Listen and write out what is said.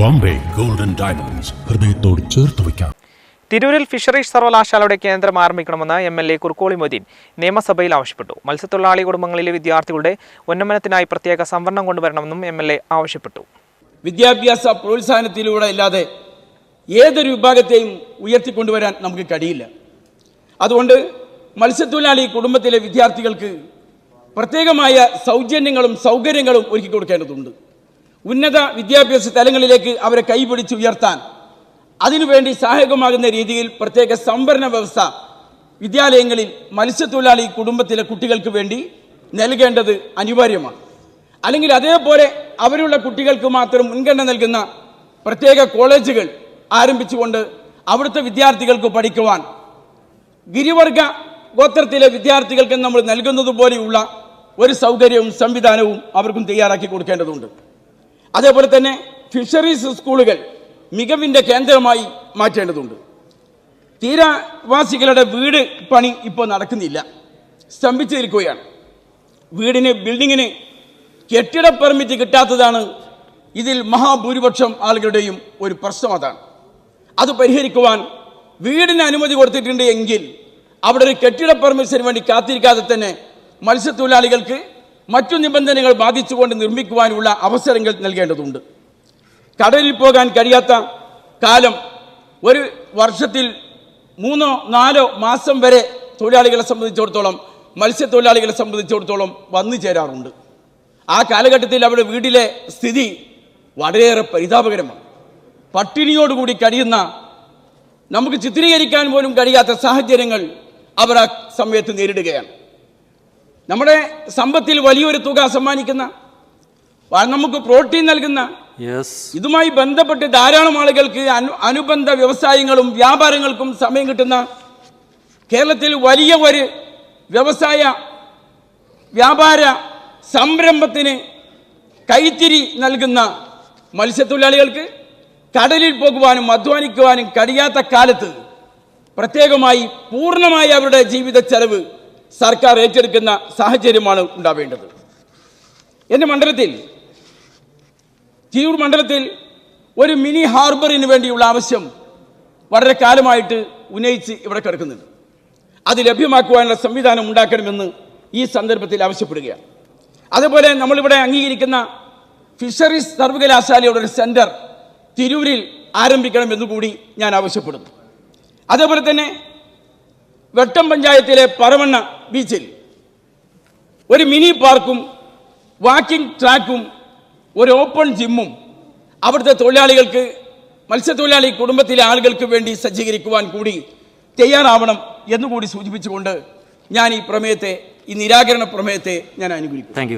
Bombay. Golden diamonds ഹൃദയത്തോട് ചേർത്ത് വയ്ക്കാം. തിരൂരിൽ ഫിഷറീസ് സർവകലാശാലയുടെ കേന്ദ്രം ആരംഭിക്കണമെന്ന് M L A Kurukkoli Moideen നിയമസഭയിൽ ആവശ്യപ്പെട്ടു. മത്സ്യത്തൊഴിലാളി കുടുംബങ്ങളിലെ വിദ്യാർത്ഥികളുടെ ഉന്നമനത്തിനായി പ്രത്യേക സംവരണം കൊണ്ടുവരണമെന്നും എം എൽ എ ആവശ്യപ്പെട്ടു. വിദ്യാഭ്യാസ പ്രോത്സാഹനത്തിലൂടെ അല്ലാതെ ഏതൊരു വിഭാഗത്തെയും ഉയർത്തിക്കൊണ്ടുവരാൻ നമുക്ക് കഴിയില്ല. അതുകൊണ്ട് മത്സ്യത്തൊഴിലാളി കുടുംബത്തിലെ വിദ്യാർത്ഥികൾക്ക് പ്രത്യേകമായ സൗജന്യങ്ങളും സൗകര്യങ്ങളും ഒരുക്കി കൊടുക്കേണ്ടതുണ്ട്. ഉന്നത വിദ്യാഭ്യാസ തലങ്ങളിലേക്ക് അവരെ കൈപിടിച്ച് ഉയർത്താൻ. അതിനുവേണ്ടി സഹായകമാകുന്ന രീതിയിൽ പ്രത്യേക സംവരണ വ്യവസ്ഥ വിദ്യാലയങ്ങളിൽ മത്സ്യത്തൊഴിലാളി കുടുംബത്തിലെ കുട്ടികൾക്ക് വേണ്ടി നൽകേണ്ടത് അനിവാര്യമാണ്. അല്ലെങ്കിൽ അതേപോലെ അവരുള്ള കുട്ടികൾക്ക് മാത്രം മുൻഗണന നൽകുന്ന പ്രത്യേക കോളേജുകൾ ആരംഭിച്ചുകൊണ്ട് അവിടുത്തെ വിദ്യാർത്ഥികൾക്ക് പഠിക്കുവാൻ ഗിരിവർഗ ഗോത്രത്തിലെ വിദ്യാർത്ഥികൾക്ക് നമ്മൾ നൽകുന്നത് പോലെയുള്ള ഒരു സൗകര്യവും സംവിധാനവും അവർക്കും തയ്യാറാക്കി കൊടുക്കേണ്ടതുണ്ട്. അതേപോലെ തന്നെ ഫിഷറീസ് സ്കൂളുകൾ മികവിന്റെ കേന്ദ്രമായി മാറ്റേണ്ടതുണ്ട്. തീരവാസികളുടെ വീട് പണി ഇപ്പോൾ നടക്കുന്നില്ല. സ്തംഭിച്ചിരിക്കുകയാണ്. വീടിന് ബിൽഡിങ്ങിന് കെട്ടിട പെർമിറ്റ് കിട്ടാത്തതാണ് ഇതിൽ മഹാഭൂരിപക്ഷം ആളുകളുടെയും ഒരു പ്രശ്നം അതാണ്. അത് പരിഹരിക്കുവാൻ വീടിന് അനുമതി കൊടുത്തിട്ടുണ്ട് എങ്കിൽ അവിടെ ഒരു കെട്ടിട പെർമിഷന് വേണ്ടി കാത്തിരിക്കാതെ തന്നെ മത്സ്യത്തൊഴിലാളികൾക്ക് മറ്റു നിബന്ധനകൾ ബാധിച്ചുകൊണ്ട് നിർമ്മിക്കുവാനുള്ള അവസരങ്ങൾ നൽകേണ്ടതുണ്ട്. കടലിൽ പോകാൻ കഴിയാത്ത കാലം ഒരു വർഷത്തിൽ മൂന്നോ നാലോ മാസം വരെ തൊഴിലാളികളെ സംബന്ധിച്ചിടത്തോളം മത്സ്യത്തൊഴിലാളികളെ സംബന്ധിച്ചിടത്തോളം വന്നു ചേരാറുണ്ട്. ആ കാലഘട്ടത്തിൽ അവരുടെ വീട്ടിലെ സ്ഥിതി വളരെയേറെ പരിതാപകരമാണ്. പട്ടിണിയോടുകൂടി കഴിയുന്ന നമുക്ക് ചിത്രീകരിക്കാൻ പോലും കഴിയാത്ത സാഹചര്യങ്ങൾ അവർ ആ സമയത്ത് നേരിടുകയാണ്. നമ്മുടെ സമ്പത്തിൽ വലിയൊരു തുക സമ്മാനിക്കുന്ന നമുക്ക് പ്രോട്ടീൻ നൽകുന്ന ഇതുമായി ബന്ധപ്പെട്ട് ധാരാളം ആളുകൾക്ക് അനു- അനുബന്ധ വ്യവസായങ്ങളും വ്യാപാരങ്ങൾക്കും സമയം കിട്ടുന്ന കേരളത്തിൽ വലിയ ഒരു വ്യവസായ വ്യാപാര സംരംഭത്തിന് കൈത്തിരി നൽകുന്ന മത്സ്യത്തൊഴിലാളികൾക്ക് കടലിൽ പോകുവാനും അധ്വാനിക്കുവാനും കഴിയാത്ത കാലത്ത് പ്രത്യേകമായി പൂർണമായി അവരുടെ ജീവിത ചെലവ് സർക്കാർ ഏറ്റെടുക്കുന്ന സാഹചര്യമാണ് ഉണ്ടാവേണ്ടത്. എന്റെ മണ്ഡലത്തിൽ തിരൂർ മണ്ഡലത്തിൽ ഒരു മിനി ഹാർബറിന് വേണ്ടിയുള്ള ആവശ്യം വളരെ കാലമായിട്ട് ഉന്നയിച്ച് ഇവിടെ കിടക്കുന്നുണ്ട്. അത് ലഭ്യമാക്കുവാനുള്ള സംവിധാനം ഉണ്ടാക്കണമെന്ന് ഈ സന്ദർഭത്തിൽ ആവശ്യപ്പെടുകയാണ്. അതുപോലെ നമ്മളിവിടെ അംഗീകരിക്കുന്ന ഫിഷറീസ് സർവകലാശാലയുടെ ഒരു സെന്റർ തിരൂരിൽ ആരംഭിക്കണമെന്ന് കൂടി ഞാൻ ആവശ്യപ്പെടുന്നു. അതേപോലെ തന്നെ വെട്ടം പഞ്ചായത്തിലെ പരമണ്ണ ബീച്ചിൽ ഒരു മിനി പാർക്കും വാക്കിംഗ് ട്രാക്കും ഒരു ഓപ്പൺ ജിമ്മും അവിടുത്തെ തൊഴിലാളികൾക്ക് മത്സ്യത്തൊഴിലാളി കുടുംബത്തിലെ ആളുകൾക്ക് വേണ്ടി സജ്ജീകരിക്കുവാൻ കൂടി തയ്യാറാവണം എന്നുകൂടി സൂചിപ്പിച്ചുകൊണ്ട് ഞാൻ ഈ പ്രമേയത്തെ ഈ നിരാകരണ പ്രമേയത്തെ ഞാൻ അനുകൂലിക്കും